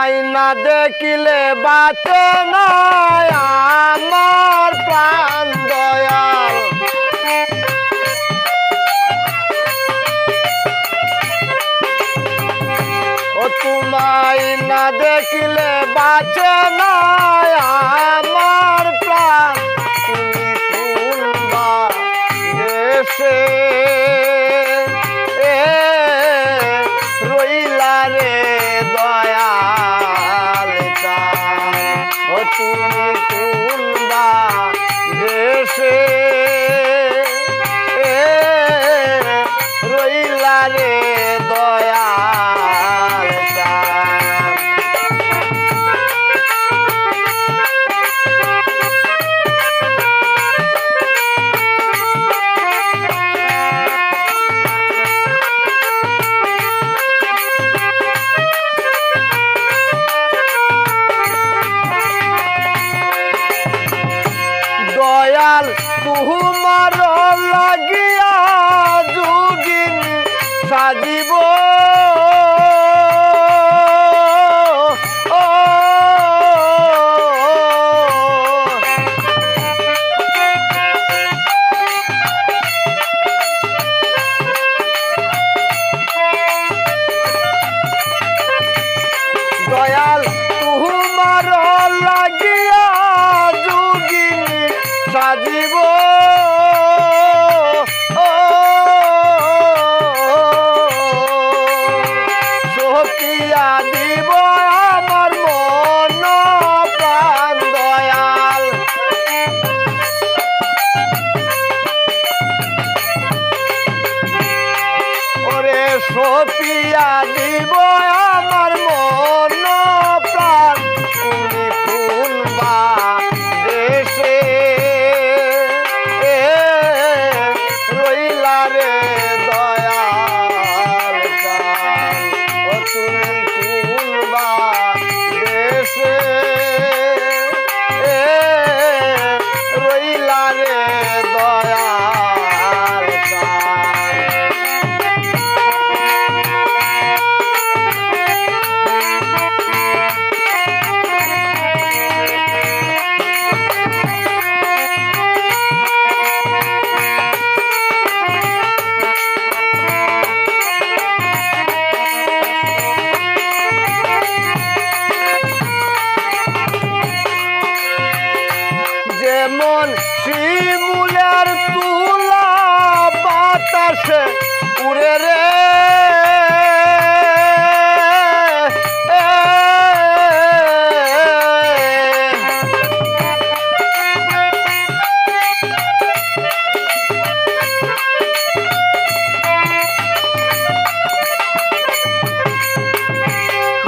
তোমায় না দেখিলে বাঁচে নয় আমার প্রাণ দয়াল। ও তোমায় না দেখিলে বাঁচে নয় আমার প্রাণ। তুমি কোন দেশে লাগিয়া যোগিনী সাজিব সপিয়া দিব গেছে উড়ে রে।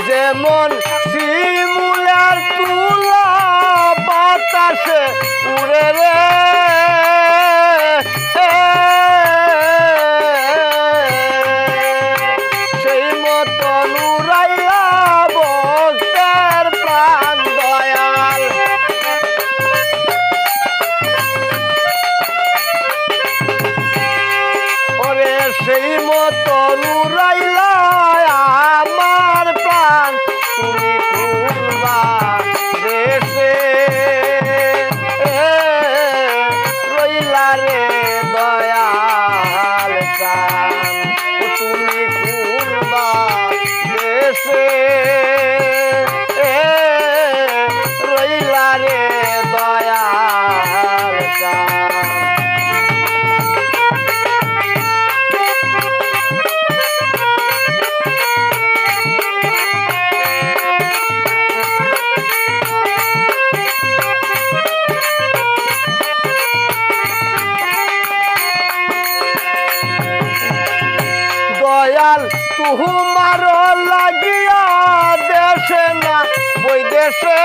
যেমন সেই মতো উড়াইলা গাল তুহু মারো লাগিয়া দেশে না বই দেশে।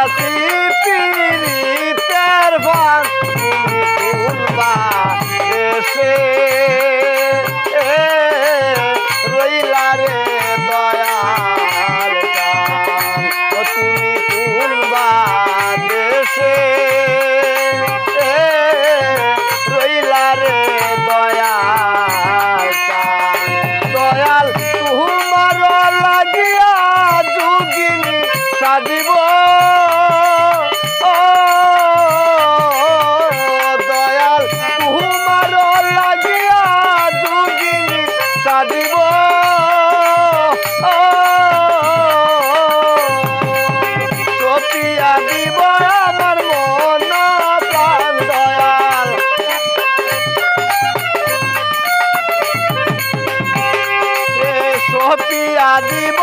老师。দিব